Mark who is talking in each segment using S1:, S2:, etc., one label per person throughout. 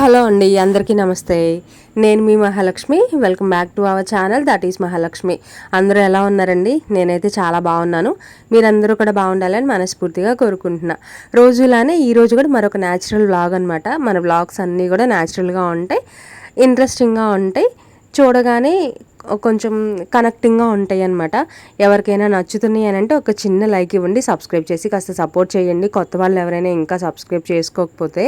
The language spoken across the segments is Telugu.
S1: హలో అండి అందరికీ నమస్తే. నేను మీ Mahalakshmi. Welcome back to our channel that is Mahalakshmi. అందరూ ఎలా ఉన్నారండి? నేనైతే చాలా బాగున్నాను. మీరందరూ కూడా బాగుండాలని మనస్ఫూర్తిగా కోరుకుంటున్నా. రోజులానే ఈరోజు కూడా మరొక న్యాచురల్ వ్లాగ్ అనమాట మన వ్లాగ్స్ అన్నీ కూడా న్యాచురల్గా ఉంటాయి ఇంట్రెస్టింగ్గా ఉంటాయి. చూడగానే కొంచెం కనెక్టింగ్గా ఉంటాయి అనమాట ఎవరికైనా నచ్చుతున్నాయి అని అంటే ఒక చిన్న లైక్ ఇవ్వండి సబ్స్క్రైబ్ చేసి కాస్త సపోర్ట్ చేయండి. కొత్త వాళ్ళు ఎవరైనా ఇంకా సబ్స్క్రైబ్ చేసుకోకపోతే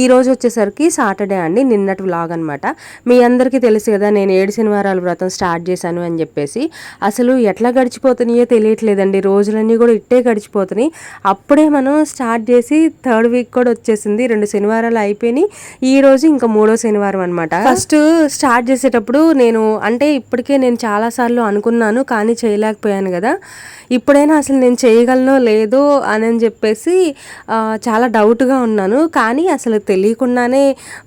S1: ఈరోజు వచ్చేసరికి సాటర్డే అండి నిన్నటి వ్లాగ్ అనమాట మీ అందరికీ తెలుసు కదా నేను ఏడు శనివారాల వ్రతం స్టార్ట్ చేశాను అని చెప్పేసి. అసలు ఎట్లా గడిచిపోతున్నాయో తెలియట్లేదండి రోజులన్నీ కూడా ఇట్టే గడిచిపోతున్నాయి. అప్పుడే మనం స్టార్ట్ చేసి థర్డ్ వీక్ కూడా వచ్చేసింది రెండు శనివారాలు అయిపోయినాయి. ఈ రోజు ఇంకా మూడో శనివారం అనమాట ఫస్ట్ స్టార్ట్ చేసేటప్పుడు నేను అంటే ఇప్పటికే నేను చాలాసార్లు అనుకున్నాను కానీ చేయలేకపోయాను కదా. ఇప్పుడైనా అసలు నేను చేయగలనో లేదో అని అని చెప్పేసి చాలా డౌట్గా ఉన్నాను. కానీ అసలు తెలియకుండానే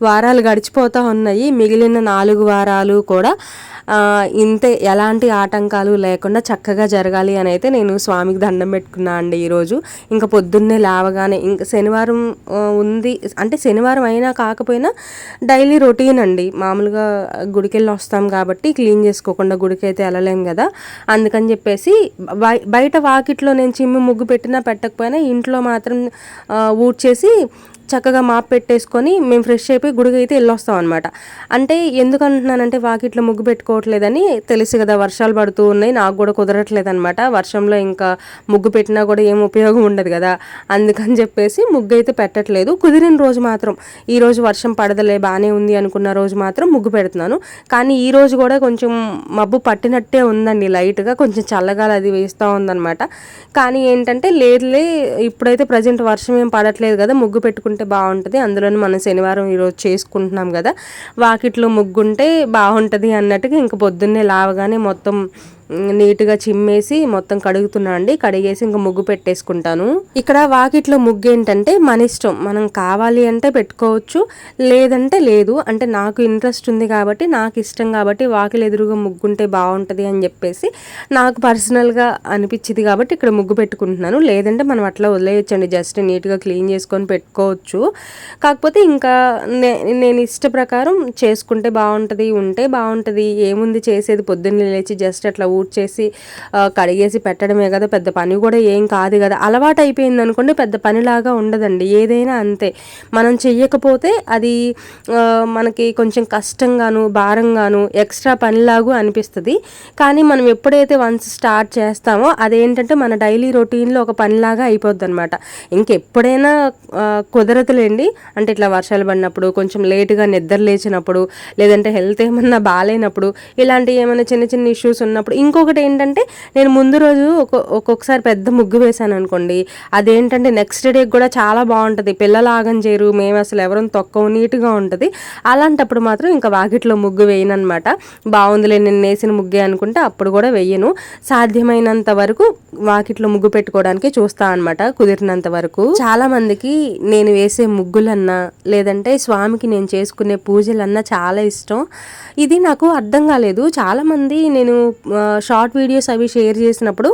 S1: వారాలు గడిచిపోతూ ఉన్నాయి. మిగిలిన నాలుగు వారాలు కూడా ఇంతే ఎలాంటి ఆటంకాలు లేకుండా చక్కగా జరగాలి అని అయితే నేను స్వామికి దండం పెట్టుకున్నా అండి ఈరోజు. ఇంకా పొద్దున్నే లేవగానే ఇంకా శనివారం ఉంది. అంటే శనివారం అయినా కాకపోయినా డైలీ రొటీన్ అండి. మామూలుగా గుడికి వెళ్ళి వస్తాం కాబట్టి క్లీన్ చేసుకోకుండా గుడికి అయితే వెళ్ళలేం కదా. అందుకని చెప్పేసి బయట వాకిట్లో నేను చిమ్మి ముగ్గు పెట్టినా పెట్టకపోయినా ఇంట్లో మాత్రం ఊడ్చేసి చక్కగా మాప్ పెట్టేసుకొని మేము ఫ్రెష్ అయిపోయి గుడికి అయితే వెళ్ళొస్తాం అనమాట అంటే ఎందుకు అంటున్నానంటే వాకిట్లో ముగ్గు పెట్టుకోవట్లేదని తెలుసు కదా వర్షాలు పడుతూ ఉన్నాయి నాకు కూడా కుదరట్లేదు అనమాట వర్షంలో ఇంకా ముగ్గు పెట్టినా కూడా ఏం ఉపయోగం ఉండదు కదా. అందుకని చెప్పేసి ముగ్గు అయితే పెట్టట్లేదు. కుదిరిన రోజు మాత్రం ఈ రోజు వర్షం పడదలే బాగానే ఉంది అనుకున్న రోజు మాత్రం ముగ్గు పెడుతున్నాను. కానీ ఈ రోజు కూడా కొంచెం మబ్బు పట్టినట్టే ఉందండి లైట్గా కొంచెం చల్లగా అది వేస్తూ ఉందన్నమాట. కానీ ఏంటంటే లేదులే ఇప్పుడైతే ప్రజెంట్ వర్షం ఏం పడట్లేదు కదా ముగ్గు పెట్టుకుంటే చేసుకుంటే బాగుంటుంది. అందులోనే మనం శనివారం ఈరోజు చేసుకుంటున్నాం కదా. వాకిట్లో ముగ్గుంటే బాగుంటుంది అన్నట్టుగా ఇంక పొద్దున్నే లావగానే మొత్తం నీట్గా చిమ్మేసి మొత్తం కడుగుతున్నా అండి. కడిగేసి ఇంకా ముగ్గు పెట్టేసుకుంటాను. ఇక్కడ వాకిట్లో ముగ్గు ఏంటంటే మన ఇష్టం. మనం కావాలి అంటే పెట్టుకోవచ్చు లేదంటే లేదు. అంటే నాకు ఇంట్రెస్ట్ ఉంది కాబట్టి నాకు ఇష్టం కాబట్టి వాకిలు ఎదురుగా ముగ్గుంటే బాగుంటుంది అని చెప్పేసి నాకు పర్సనల్గా అనిపించింది కాబట్టి ఇక్కడ ముగ్గు పెట్టుకుంటున్నాను. లేదంటే మనం అట్లా వదిలేయచ్చండి. జస్ట్ నీట్గా క్లీన్ చేసుకొని పెట్టుకోవచ్చు. కాకపోతే ఇంకా నేను ఇష్ట ప్రకారం చేసుకుంటే బాగుంటుంది ఉంటే బాగుంటుంది. ఏముంది చేసేది? పొద్దున్నే లేచి జస్ట్ అట్లా ఊడ్చేసి కడిగేసి పెట్టడమే కదా పెద్ద పని కూడా ఏం కాదు కదా. అలవాటు అయిపోయింది అనుకోండి పెద్ద పనిలాగా ఉండదండి. ఏదైనా అంతే. మనం చెయ్యకపోతే అది మనకి కొంచెం కష్టంగాను భారంగాను ఎక్స్ట్రా పనిలాగా అనిపిస్తుంది. కానీ మనం ఎప్పుడైతే వన్స్ స్టార్ట్ చేస్తామో అదేంటంటే మన డైలీ రొటీన్లో ఒక పనిలాగా అయిపోద్ది అనమాట ఇంకెప్పుడైనా కుదరతులేండి అంటే ఇట్లా వర్షాలు పడినప్పుడు కొంచెం లేటుగా నిద్ర లేచినప్పుడు లేదంటే హెల్త్ ఏమన్నా బాగాలేనప్పుడు ఇలాంటి ఏమైనా చిన్న చిన్న ఇష్యూస్ ఉన్నప్పుడు ఇంకొకటి ఏంటంటే నేను ముందు రోజు ఒక్కొక్కసారి పెద్ద ముగ్గు వేశాను అనుకోండి అదేంటంటే నెక్స్ట్ డే కూడా చాలా బాగుంటుంది. పిల్లలు ఆగం చేరు మేము అసలు ఎవరూ తొక్కవు నీట్గా ఉంటుంది. అలాంటప్పుడు మాత్రం ఇంకా వాకిట్లో ముగ్గు వేయనమాట బాగుందిలే నేను వేసిన ముగ్గే అనుకుంటే అప్పుడు కూడా వేయను. సాధ్యమైనంత వరకు వాకిట్లో ముగ్గు పెట్టుకోవడానికి చూస్తా అనమాట కుదిరినంత వరకు. చాలా మందికి నేను వేసే ముగ్గులన్నా లేదంటే స్వామికి నేను చేసుకునే పూజలన్నా చాలా ఇష్టం. ఇది నాకు అర్థం కాలేదు. చాలామంది నేను షార్ట్ వీడియోస్ అవి షేర్ చేసినప్పుడు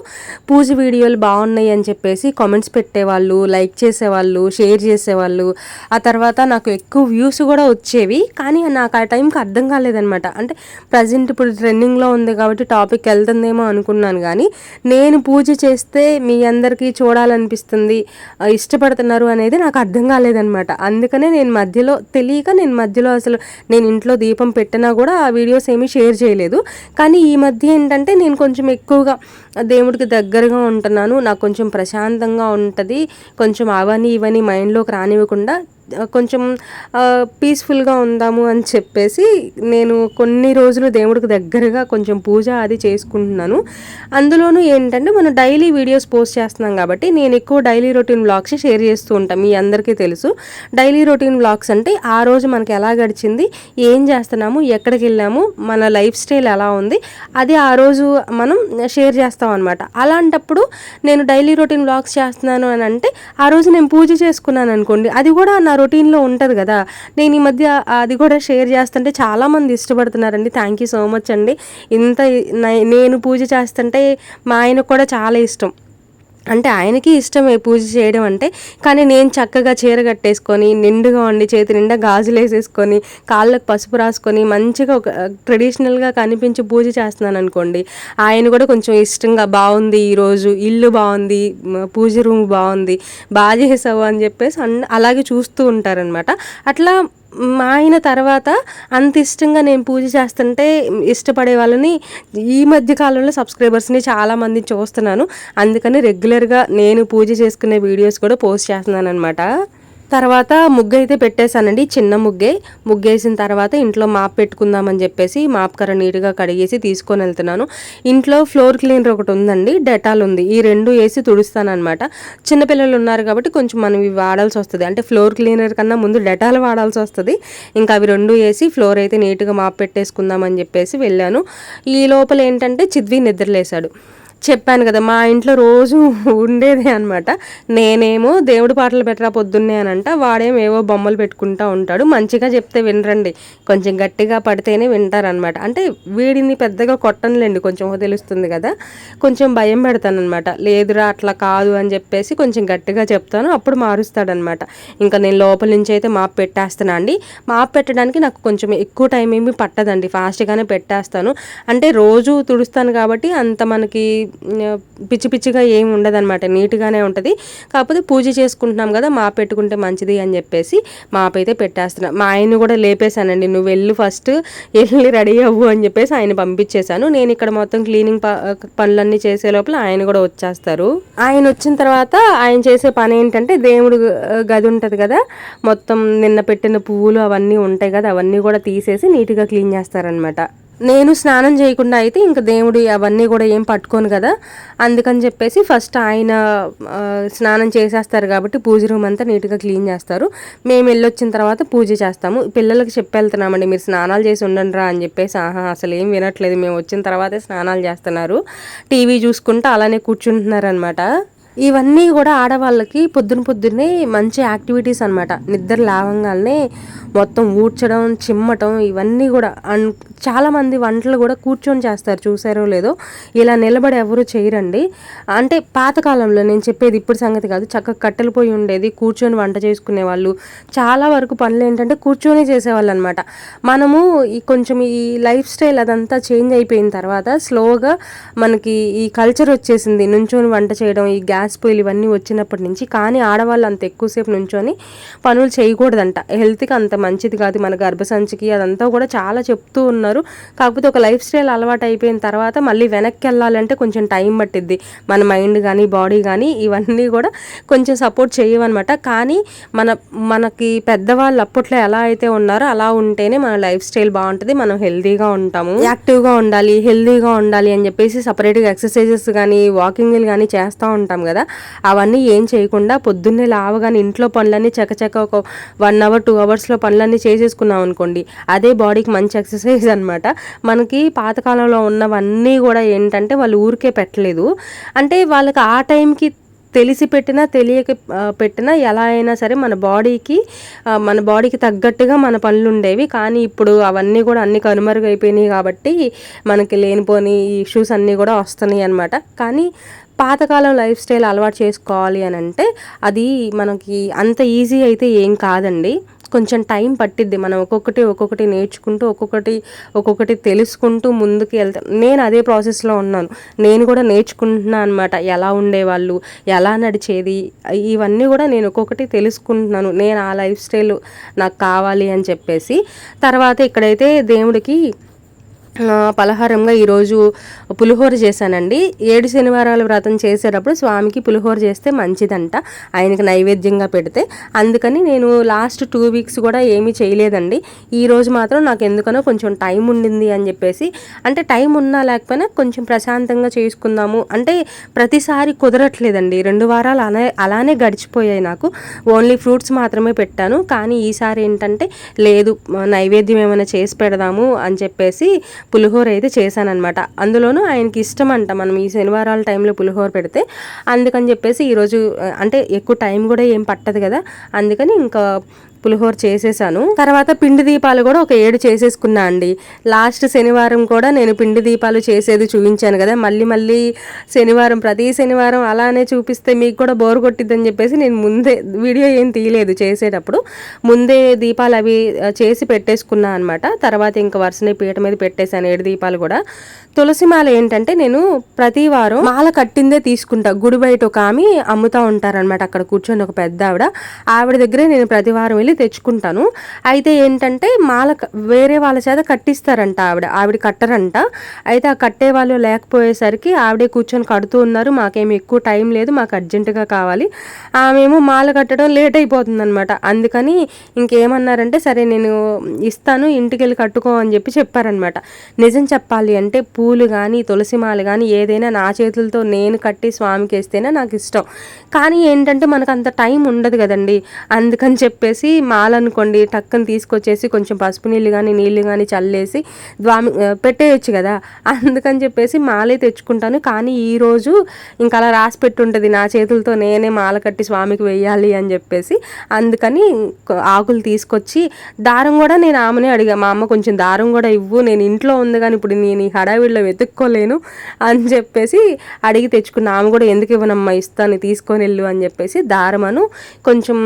S1: పూజ వీడియోలు బాగున్నాయి అని చెప్పేసి కామెంట్స్ పెట్టేవాళ్ళు లైక్ చేసేవాళ్ళు షేర్ చేసేవాళ్ళు. ఆ తర్వాత నాకు ఎక్కువ వ్యూస్ కూడా వచ్చేవి. కానీ నాకు ఆ టైంకి అర్థం కాలేదనమాట అంటే ప్రజెంట్ ఇప్పుడు ట్రెండింగ్లో ఉంది కాబట్టి టాపిక్ వెళ్తుందేమో అనుకున్నాను కానీ నేను పూజ చేస్తే మీ అందరికీ చూడాలనిపిస్తుంది ఇష్టపడుతున్నారు అనేది నాకు అర్థం కాలేదనమాట అందుకనే నేను మధ్యలో తెలియక నేను మధ్యలో అసలు నేను ఇంట్లో దీపం పెట్టినా కూడా ఆ వీడియోస్ ఏమీ షేర్ చేయలేదు. కానీ ఈ మధ్య ఏంటంటే నేను కొంచెం ఎక్కువగా దేవుడికి దగ్గరగా ఉంటున్నాను. నాకు కొంచెం ప్రశాంతంగా ఉంటుంది. కొంచెం అవని ఇవని మైండ్లోకి రానివ్వకుండా కొంచెం పీస్ఫుల్గా ఉందాము అని చెప్పేసి నేను కొన్ని రోజులు దేవుడికి దగ్గరగా కొంచెం పూజ అది చేసుకుంటున్నాను. అందులోనూ ఏంటంటే మనం డైలీ వీడియోస్ పోస్ట్ చేస్తున్నాం కాబట్టి నేను ఎక్కువ డైలీ రొటీన్ బ్లాగ్స్ షేర్ చేస్తూ ఉంటాను మీ అందరికీ తెలుసు. డైలీ రొటీన్ బ్లాగ్స్ అంటే ఆ రోజు మనకి ఎలా గడిచింది ఏం చేస్తున్నాము ఎక్కడికి వెళ్ళాము మన లైఫ్ స్టైల్ ఎలా ఉంది అది ఆ రోజు మనం షేర్ చేస్తాం అనమాట అలాంటప్పుడు నేను డైలీ రొటీన్ బ్లాగ్స్ చేస్తున్నాను అని అంటే ఆ రోజు నేను పూజ చేసుకున్నాను అనుకోండి అది కూడా నా రొటీన్లో ఉంటుంది కదా. నేను ఈ మధ్య అది కూడా షేర్ చేస్తుంటే చాలామంది ఇష్టపడుతున్నారండి. థ్యాంక్ యూ సో మచ్ అండి. ఇంత నేను పూజ చేస్తుంటే మా ఆయనకు కూడా చాలా ఇష్టం. అంటే ఆయనకి ఇష్టమే పూజ చేయడం అంటే కానీ నేను చక్కగా చీర కట్టేసుకొని నిండుగా ఉండి చేతి నిండా గాజులు వేసేసుకొని కాళ్ళకు పసుపు రాసుకొని మంచిగా ఒక ట్రెడిషనల్గా కనిపించి పూజ చేస్తున్నాను అనుకోండి ఆయన కూడా కొంచెం ఇష్టంగా బాగుంది ఈరోజు ఇల్లు బాగుంది పూజ రూమ్ బాగుంది బాగా చేసావు అని చెప్పేసి అన్- అలాగే చూస్తూ ఉంటారనమాట అట్లా మా ఆయన తర్వాత అంత ఇష్టంగా నేను పూజ చేస్తుంటే ఇష్టపడే వాళ్ళని ఈ మధ్య కాలంలో సబ్స్క్రైబర్స్ని చాలామంది చూస్తున్నాను. అందుకని రెగ్యులర్గా నేను పూజ చేసుకునే వీడియోస్ కూడా పోస్ట్ చేస్తున్నాను అనమాట తర్వాత ముగ్గు అయితే పెట్టేశానండి చిన్న ముగ్గే. ముగ్గేసిన తర్వాత ఇంట్లో మాప్ పెట్టుకుందామని చెప్పేసి మాప్ కర్ర నీట్గా కడిగేసి తీసుకొని వెళ్తున్నాను. ఇంట్లో ఫ్లోర్ క్లీనర్ ఒకటి ఉందండి డెటాల్ ఉంది. ఈ రెండు వేసి తుడుస్తానమాట చిన్నపిల్లలు ఉన్నారు కాబట్టి కొంచెం మనం ఇవి వాడాల్సి వస్తుంది. అంటే ఫ్లోర్ క్లీనర్ కన్నా ముందు డెటాల్ వాడాల్సి వస్తుంది. ఇంకా అవి రెండు వేసి ఫ్లోర్ అయితే నీట్గా మాప్ పెట్టేసుకుందామని చెప్పేసి వెళ్ళాను. ఈ లోపల ఏంటంటే చిద్వి నిద్రలేశాడు. చెప్పాను కదా మా ఇంట్లో రోజు ఉండేదే అనమాట నేనేమో దేవుడి పాటలు పెట్టరా పొద్దున్నే అని అంట వాడేమేవో ఏవో బొమ్మలు పెట్టుకుంటా ఉంటాడు. మంచిగా చెప్తే వినరండి. కొంచెం గట్టిగా పడితేనే వింటారనమాట అంటే వీడిని పెద్దగా కొట్టనులేండి కొంచెం తెలుస్తుంది కదా. కొంచెం భయం పెడతానమాట లేదురా అట్లా కాదు అని చెప్పేసి కొంచెం గట్టిగా చెప్తాను అప్పుడు మారుస్తాడనమాట ఇంకా నేను లోపల నుంచి అయితే మాప్ పెట్టేస్తాను అండి? మాప్ పెట్టడానికి నాకు కొంచెం ఎక్కువ టైం ఏమి పట్టదండి. ఫాస్ట్గానే పెట్టేస్తాను. అంటే రోజు తుడుస్తాను కాబట్టి అంత మనకి పిచ్చి పిచ్చిగా ఏమి ఉండదన్నమాట. నీట్గానే ఉంటుంది. కాకపోతే పూజ చేసుకుంటున్నాం కదా మా పెట్టుకుంటే మంచిది అని చెప్పేసి మాప్ అయితే పెట్టేస్తున్నా. మా ఆయన కూడా లేపేశానండి. నువ్వు వెళ్ళు ఫస్ట్ వెళ్ళి రెడీ అవ్వు అని చెప్పేసి ఆయన పంపించేశాను. నేను ఇక్కడ మొత్తం క్లీనింగ్ పనులన్నీ చేసే లోపల ఆయన కూడా వచ్చేస్తారు. ఆయన వచ్చిన తర్వాత ఆయన చేసే పని ఏంటంటే దేవుడు గది ఉంటుంది కదా మొత్తం నిన్న పెట్టిన పువ్వులు అవన్నీ ఉంటాయి కదా అవన్నీ కూడా తీసేసి నీట్గా క్లీన్ చేస్తారనమాట నేను స్నానం చేయకుండా అయితే ఇంకా దేవుడి అవన్నీ కూడా ఏం పట్టుకోను కదా. అందుకని చెప్పేసి ఫస్ట్ ఆయన స్నానం చేసేస్తారు కాబట్టి పూజ రూమ్ అంతా నీట్గా క్లీన్ చేస్తారు. మేము వెళ్ళొచ్చిన తర్వాత పూజ చేస్తాము. పిల్లలకి చెప్పి వెళ్తున్నామండి మీరు స్నానాలు చేసి ఉండండి రా అని చెప్పేసి ఆహా అసలు ఏం వినట్లేదు. మేము వచ్చిన తర్వాతే స్నానాలు చేస్తున్నారు. టీవీ చూసుకుంటూ అలానే కూర్చుంటున్నారు అనమాట ఇవన్నీ కూడా ఆడవాళ్ళకి పొద్దున పొద్దున్నే మంచి యాక్టివిటీస్ అనమాట నిద్ర లేవంగానే మొత్తం ఊడ్చడం చిమ్మటం ఇవన్నీ కూడా అన్ చాలామంది వంటలు కూడా కూర్చొని చేస్తారు చూసారో లేదో. ఇలా నిలబడి ఎవరు చేయరండి. అంటే పాతకాలంలో నేను చెప్పేది ఇప్పుడు సంగతి కాదు. చక్కగా కట్టెలు పోయి ఉండేది కూర్చొని వంట చేసుకునే వాళ్ళు. చాలా వరకు పనులు ఏంటంటే కూర్చొని చేసేవాళ్ళు అనమాట మనము ఈ కొంచెం ఈ లైఫ్ స్టైల్ అదంతా చేంజ్ అయిపోయిన తర్వాత స్లోగా మనకి ఈ కల్చర్ వచ్చేసింది. నుంచొని వంట చేయడం ఈ గ్యాస్ పొయ్యిలు ఇవన్నీ వచ్చినప్పటి నుంచి కానీ ఆడవాళ్ళు అంత ఎక్కువసేపు నుంచొని పనులు చేయకూడదంట. హెల్త్కి అంత మంచిది కాదు మన గర్భసంచికి అదంతా కూడా చాలా చెప్తూ ఉన్నారు. కాకపోతే ఒక లైఫ్ స్టైల్ అలవాటు అయిపోయిన తర్వాత మళ్ళీ వెనక్కి వెళ్ళాలంటే కొంచెం టైం పట్టిద్ది. మన మైండ్ కానీ బాడీ కానీ ఇవన్నీ కూడా కొంచెం సపోర్ట్ చేయవన్నమాట. కానీ మన మనకి పెద్దవాళ్ళు అప్పట్లో ఎలా అయితే ఉన్నారో అలా ఉంటేనే మన లైఫ్ స్టైల్ బాగుంటుంది. మనం హెల్తీగా ఉంటాము. యాక్టివ్గా ఉండాలి. హెల్తీగా ఉండాలి అని చెప్పేసి సపరేట్గా ఎక్సర్సైజెస్ కానీ వాకింగ్లు కానీ చేస్తూ ఉంటాం కదా. అవన్నీ ఏం చేయకుండా పొద్దున్నే లావగానే ఇంట్లో పనులన్నీ చకచక ఒక వన్ అవర్ టూ అవర్స్లో పనులన్నీ చేసేసుకున్నాం అనుకోండి. అదే బాడీకి మంచి ఎక్సర్సైజ్ అనమాట మనకి పాతకాలంలో ఉన్నవన్నీ కూడా ఏంటంటే వాళ్ళు ఊరికే పెట్టలేదు. అంటే వాళ్ళకి ఆ టైంకి తెలిసి పెట్టినా తెలియక పెట్టినా ఎలా అయినా సరే మన బాడీకి మన బాడీకి తగ్గట్టుగా మన పనులు ఉండేవి. కానీ ఇప్పుడు అవన్నీ కూడా అన్ని కనుమరుగైపోయినాయి కాబట్టి మనకి లేనిపోని ఇష్యూస్ అన్నీ కూడా వస్తున్నాయి అనమాట కానీ పాతకాలం లైఫ్ స్టైల్ అలవాటు చేసుకోవాలి అని అంటే అది మనకి అంత ఈజీ అయితే ఏం కాదండి. కొంచెం టైం పట్టిద్ది. మనం ఒక్కొక్కటి ఒక్కొక్కటి నేర్చుకుంటూ ఒక్కొక్కటి ఒక్కొక్కటి తెలుసుకుంటూ ముందుకు వెళ్తాం నేను అదే ప్రాసెస్లో ఉన్నాను. నేను కూడా నేర్చుకుంటున్నాను అనమాట ఎలా ఉండేవాళ్ళు ఎలా నడిచేది ఇవన్నీ కూడా నేను ఒక్కొక్కటి తెలుసుకుంటున్నాను. నేను ఆ లైఫ్ స్టైల్ నాకు కావాలి అని చెప్పేసి. తర్వాత ఇక్కడైతే దేవుడికి పలహారంగా ఈరోజు పులిహోర చేశానండి. ఏడు శనివారాల వ్రతం చేసేటప్పుడు స్వామికి పులిహోర చేస్తే మంచిదంట. ఆయనకి నైవేద్యంగా పెడితే. అందుకని నేను లాస్ట్ టూ వీక్స్ కూడా ఏమీ చేయలేదండి. ఈరోజు మాత్రం నాకు ఎందుకనో కొంచెం టైం ఉండింది అని చెప్పేసి అంటే టైం ఉన్నా లేకపోయినా కొంచెం ప్రశాంతంగా చేసుకుందాము. అంటే ప్రతిసారి కుదరట్లేదండి. రెండు వారాలు అలా అలానే గడిచిపోయాయి నాకు. ఓన్లీ ఫ్రూట్స్ మాత్రమే పెట్టాను. కానీ ఈసారి ఏంటంటే లేదు నైవేద్యం ఏమైనా చేసి పెడదాము అని చెప్పేసి పులిహోర అయితే చేశానన్నమాట. అందులోనూ ఆయనకి ఇష్టం అంట మనం ఈ శనివారాల టైంలో పులిహోర పెడితే. అందుకని చెప్పేసి ఈరోజు అంటే ఎక్కువ టైం కూడా ఏం పట్టదు కదా. అందుకని ఇంకా పులిహోర చేసేసాను. తర్వాత పిండి దీపాలు కూడా ఒక ఏడు చేసేసుకున్నా అండి. లాస్ట్ శనివారం కూడా నేను పిండి దీపాలు చేసేది చూపించాను కదా. మళ్ళీ మళ్ళీ శనివారం ప్రతి శనివారం అలానే చూపిస్తే మీకు కూడా బోర్ కొట్టిద్దని చెప్పేసి నేను ముందే వీడియో ఏం తీయలేదు చేసేటప్పుడు. ముందే దీపాలు అవి చేసి పెట్టేసుకున్నా అనమాట తర్వాత ఇంకా వరుసని పీట మీద పెట్టేశాను ఏడు దీపాలు కూడా. తులసి మాల ఏంటంటే నేను ప్రతి వారం మాల కట్టిందే తీసుకుంటా. గుడి బయట ఒక ఆమె అమ్ముతా ఉంటారనమాట అక్కడ కూర్చొని ఒక పెద్ద ఆవిడ ఆవిడ దగ్గరే నేను ప్రతి వారం వెళ్ళి తెచ్చుకుంటాను. అయితే ఏంటంటే మాల వేరే వాళ్ళ చేత కట్టిస్తారంట ఆవిడ ఆవిడ కట్టరంట. అయితే ఆ కట్టే వాళ్ళు లేకపోయేసరికి ఆవిడే కూర్చొని కడుతూ ఉన్నారు. మాకేమి ఎక్కువ టైం లేదు మాకు అర్జెంటుగా కావాలి. ఆమెమో మాల కట్టడం లేట్ అయిపోతుంది అనమాట అందుకని ఇంకేమన్నారంటే సరే నేను ఇస్తాను ఇంటికి వెళ్ళి కట్టుకో అని చెప్పి చెప్పారనమాట నిజం చెప్పాలి అంటే పూలు కానీ తులసి మాల కానీ ఏదైనా నా చేతులతో నేను కట్టి స్వామికి వేస్తేనే నాకు ఇష్టం. కానీ ఏంటంటే మనకు అంత టైం ఉండదు కదండి. అందుకని చెప్పేసి మాల అనుకోండి టక్కని తీసుకొచ్చేసి కొంచెం పసుపు నీళ్ళు కానీ నీళ్ళు కానీ చల్లేసి ద్వామి పెట్టేయచ్చు కదా. అందుకని చెప్పేసి మాలే తెచ్చుకుంటాను. కానీ ఈరోజు ఇంకా అలా రాసి పెట్టుంటుంది నా చేతులతో నేనే మాల కట్టి స్వామికి వెయ్యాలి అని చెప్పేసి. అందుకని ఆకులు తీసుకొచ్చి దారం కూడా నేను ఆమెనే అడిగా మా అమ్మ కొంచెం దారం కూడా ఇవ్వు నేను ఇంట్లో ఉంది కానీ ఇప్పుడు నేను ఈ హడావిడిలో వెతుక్కోలేను అని చెప్పేసి అడిగి తెచ్చుకున్న. ఆమె కూడా ఎందుకు ఇవ్వనమ్మా ఇస్తాను తీసుకొని వెళ్ళు అని చెప్పేసి దారమను కొంచెం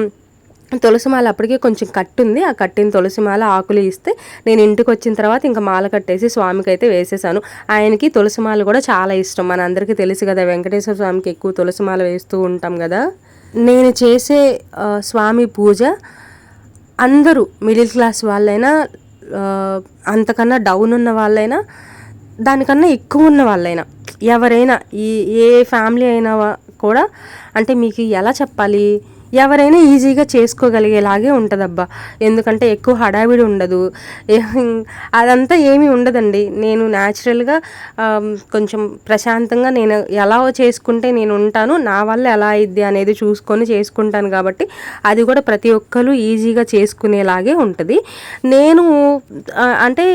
S1: తులసిమాల అప్పటికే కొంచెం కట్టుంది. ఆ కట్టిన తులసిమాల ఆకులు ఇస్తే నేను ఇంటికి వచ్చిన తర్వాత ఇంకా మాల కట్టేసి స్వామికి అయితే వేసేసాను. ఆయనకి తులసిమాల కూడా చాలా ఇష్టం. మన అందరికీ తెలుసు కదా వెంకటేశ్వర స్వామికి ఎక్కువ తులసిమాల వేస్తూ ఉంటాం కదా. నేను చేసే స్వామి పూజ అందరూ మిడిల్ క్లాస్ వాళ్ళైనా అంతకన్నా డౌన్ ఉన్న వాళ్ళైనా దానికన్నా ఎక్కువ ఉన్న వాళ్ళైనా ఎవరైనా ఈ ఏ ఫ్యామిలీ అయినా కూడా అంటే మీకు ఎలా చెప్పాలి? ఎవరైనా ఈజీగా చేసుకోగలిగేలాగే ఉంటుందబ్బా. ఎందుకంటే ఎక్కువ హడావిడి ఉండదు. అదంతా ఏమీ ఉండదండి. నేను న్యాచురల్గా కొంచెం ప్రశాంతంగా నేను ఎలా చేసుకుంటే నేను ఉంటాను నా వల్ల ఎలా అయింది అనేది చూసుకొని చేసుకుంటాను కాబట్టి అది కూడా ప్రతి ఒక్కరు ఈజీగా చేసుకునేలాగే ఉంటుంది. నేను అంటే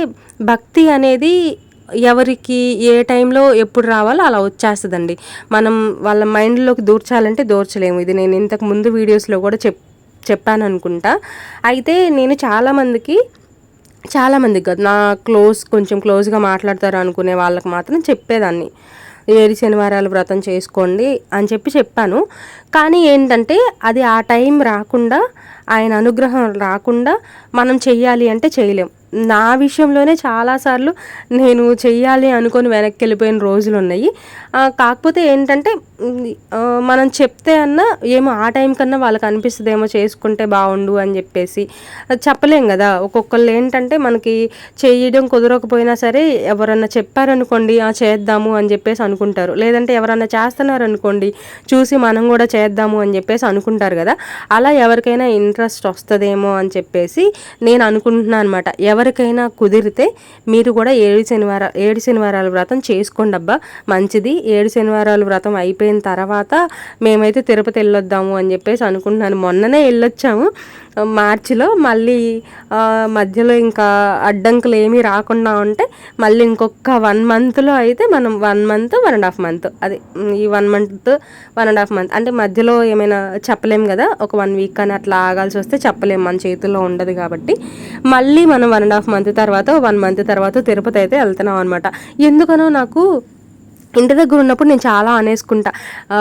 S1: భక్తి అనేది ఎవరికి ఏ టైంలో ఎప్పుడు రావాలో అలా వచ్చేస్తుందండి. మనం వాళ్ళ మైండ్లోకి దూర్చాలంటే దూర్చలేము. ఇది నేను ఇంతకు ముందు వీడియోస్లో కూడా చెప్ చెప్పాను అనుకుంటా అయితే నేను చాలామందికి చాలామందికి కాదు నా క్లోజ్ కొంచెం క్లోజ్గా మాట్లాడతారు అనుకునే వాళ్ళకి మాత్రం చెప్పేదాన్ని. ఏడు శనివారాలు వ్రతం చేసుకోండి అని చెప్పి చెప్పాను. కానీ ఏంటంటే అది ఆ టైం రాకుండా ఆయన అనుగ్రహం రాకుండా మనం చెయ్యాలి అంటే చేయలేం. నా విషయంలోనే చాలాసార్లు నేను చెయ్యాలి అనుకొని వెనక్కి వెళ్ళిపోయిన రోజులు ఉన్నాయి కాకపోతే ఏంటంటే మనం చెప్తే అన్నా ఏమో ఆ టైం కన్నా వాళ్ళకి అనిపిస్తుందేమో చేసుకుంటే బాగుండు అని చెప్పేసి చెప్పలేం కదా. ఒక్కొక్కళ్ళు ఏంటంటే మనకి చేయడం కుదరకపోయినా సరే ఎవరన్నా చెప్పారనుకోండి "ఆ, చేద్దాము అని చెప్పేసి అనుకుంటారు. లేదంటే ఎవరన్నా చేస్తున్నారు అనుకోండి చూసి మనం కూడా చేద్దాము అని చెప్పేసి అనుకుంటారు కదా. అలా ఎవరికైనా ఇంట్రెస్ట్ వస్తుందేమో అని చెప్పేసి నేను అనుకుంటున్నాను అనమాట ఎవరికైనా కుదిరితే మీరు కూడా ఏడు శనివార ఏడు శనివారాల వ్రతం చేసుకోండి అబ్బా. మంచిది. ఏడు శనివారాల వ్రతం అయిపోయిన తర్వాత మేమైతే తిరుపతి వెళ్ళొద్దాము అని చెప్పేసి అనుకుంటున్నాను. మొన్ననే వెళ్ళొచ్చాము. మార్చిలో మళ్ళీ మధ్యలో ఇంకా అడ్డంకులు ఏమీ రాకుండా ఉంటే మళ్ళీ ఇంకొక వన్ మంత్లో అయితే మనం one month one and half month. అది ఈ one month one and half month. అంటే మధ్యలో ఏమైనా చెప్పలేం కదా? ఒక వన్ వీక్ అని అట్లా ఆగాల్సి వస్తే చెప్పలేం. మన చేతుల్లో ఉండదు కాబట్టి. మళ్ళీ మనం వన్ అండ్ హాఫ్ మంత్ తర్వాత వన్ మంత్ తర్వాత తిరుపతి అయితే వెళ్తున్నాం అనమాట ఎందుకనో నాకు ఇంటి దగ్గర ఉన్నప్పుడు నేను చాలా అనేసుకుంటా.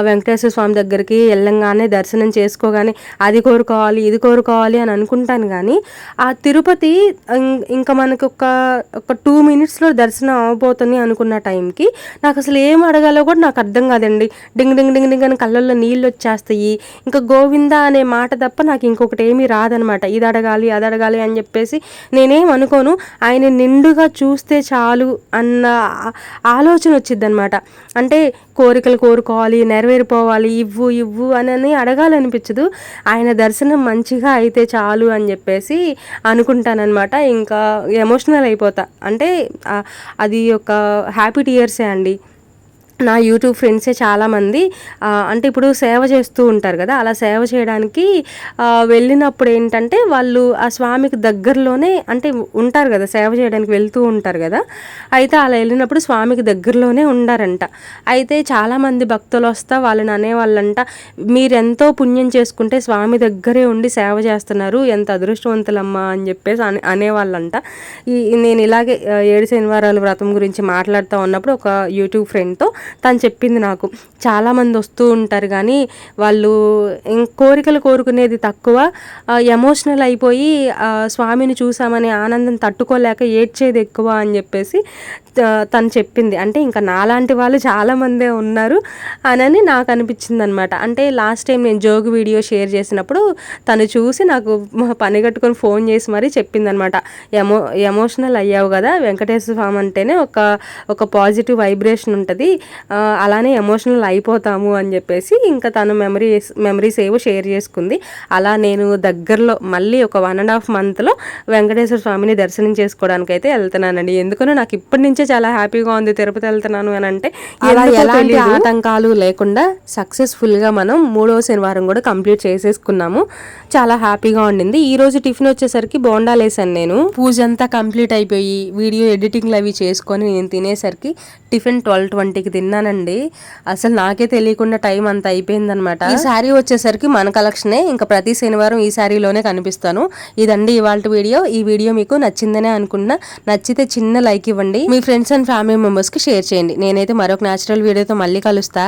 S1: వెంకటేశ్వర స్వామి దగ్గరికి వెళ్ళంగానే దర్శనం చేసుకోగానే అది కోరుకోవాలి ఇది కోరుకోవాలి అని అనుకుంటాను కానీ ఆ తిరుపతి ఇంకా మనకు ఒక ఒక టూ మినిట్స్లో దర్శనం అవబోతుంది అనుకున్న టైంకి నాకు అసలు ఏం అడగాలో కూడా నాకు అర్థం కాదండి. డింగ్ డింగ్ డింగ్ డింగ్ అని కళ్ళల్లో నీళ్ళు వచ్చేస్తాయి. ఇంకా గోవింద అనే మాట తప్ప నాకు ఇంకొకటి ఏమీ రాదనమాట. ఇది అడగాలి అది అడగాలి అని చెప్పేసి నేనేం అనుకోను. ఆయన నిండుగా చూస్తే చాలు అన్న ఆలోచన వచ్చిద్దనమాట. అనమాట అంటే కోరికలు కోరుకోవాలి నెరవేరిపోవాలి ఇవ్వు ఇవ్వు అని అని అడగాలనిపించదు. ఆయన దర్శనం మంచిగా అయితే చాలు అని చెప్పేసి అనుకుంటానమాట ఇంకా ఎమోషనల్ అయిపోతా. అంటే అది ఒక హ్యాపీ టీయర్సే అండి. నా యూట్యూబ్ ఫ్రెండ్సే చాలామంది అంటే ఇప్పుడు సేవ చేస్తూ ఉంటారు కదా అలా సేవ చేయడానికి వెళ్ళినప్పుడు ఏంటంటే వాళ్ళు ఆ స్వామికి దగ్గరలోనే అంటే ఉంటారు కదా సేవ చేయడానికి వెళ్తూ ఉంటారు కదా అయితే అలా వెళ్ళినప్పుడు స్వామికి దగ్గరలోనే ఉండారంట. అయితే చాలామంది భక్తులు వస్తా వాళ్ళని అనేవాళ్ళంట మీరెంతో పుణ్యం చేసుకుంటే స్వామి దగ్గరే ఉండి సేవ చేస్తున్నారు ఎంత అదృష్టవంతులమ్మా అని చెప్పేసి అనే అనేవాళ్ళంట. ఈ నేను ఇలాగే ఏడు శనివారాల వ్రతం గురించి మాట్లాడుతూ ఉన్నప్పుడు ఒక యూట్యూబ్ ఫ్రెండ్తో తను చెప్పింది నాకు. చాలామంది వస్తూ ఉంటారు కానీ వాళ్ళు కోరికలు కోరుకునేది తక్కువ. ఎమోషనల్ అయిపోయి స్వామిని చూసామనే ఆనందం తట్టుకోలేక ఏడ్చేది ఎక్కువ అని చెప్పేసి తను చెప్పింది. అంటే ఇంకా నాలాంటి వాళ్ళు చాలామందే ఉన్నారు అనని నాకు అనిపించింది అనమాట అంటే లాస్ట్ టైం నేను జోగు వీడియో షేర్ చేసినప్పుడు తను చూసి నాకు పని కట్టుకొని ఫోన్ చేసి మరీ చెప్పిందనమాట. ఎమో ఎమోషనల్ అయ్యావు కదా వెంకటేశ్వర స్వామి అంటేనే ఒక ఒక పాజిటివ్ వైబ్రేషన్ ఉంటుంది. అలానే ఎమోషనల్ అయిపోతాము అని చెప్పేసి ఇంకా తను మెమరీస్ మెమరీస్ ఏవో షేర్ చేసుకుంది. అలా నేను దగ్గరలో మళ్ళీ ఒక వన్ అండ్ హాఫ్ మంత్లో వెంకటేశ్వర స్వామిని దర్శనం చేసుకోవడానికి అయితే వెళ్తున్నానండి. ఎందుకనో నాకు ఇప్పటి నుంచే చాలా హ్యాపీగా ఉంది తిరుపతి వెళ్తున్నాను అని అంటే ఎలాంటి. ఆటంకాలు లేకుండా సక్సెస్ఫుల్గా మనం మూడవ శనివారం కూడా కంప్లీట్ చేసేసుకున్నాము. చాలా హ్యాపీగా ఉండింది. ఈ రోజు టిఫిన్ వచ్చేసరికి బోండాలు వేసాను నేను. పూజ అంతా కంప్లీట్ అయిపోయి వీడియో ఎడిటింగ్లు అవి చేసుకొని నేను తినేసరికి టిఫిన్ ట్వెల్వ్ ట్వంటీకి విన్నానండి. అసలు నాకే తెలియకుండా టైం అంత అయిపోయిందనమాట ఈ శారీ వచ్చేసరికి మన కలెక్షనే. ఇంకా ప్రతి శనివారం ఈ శారీలోనే కనిపిస్తాను. ఇదండి ఇవాళ వీడియో. ఈ వీడియో మీకు నచ్చిందనే అనుకున్నా నచ్చితే చిన్న లైక్ ఇవ్వండి. మీ ఫ్రెండ్స్ అండ్ ఫ్యామిలీ మెంబర్స్కి షేర్ చేయండి. నేనైతే మరొక న్యాచురల్ వీడియోతో మళ్ళీ కలుస్తా.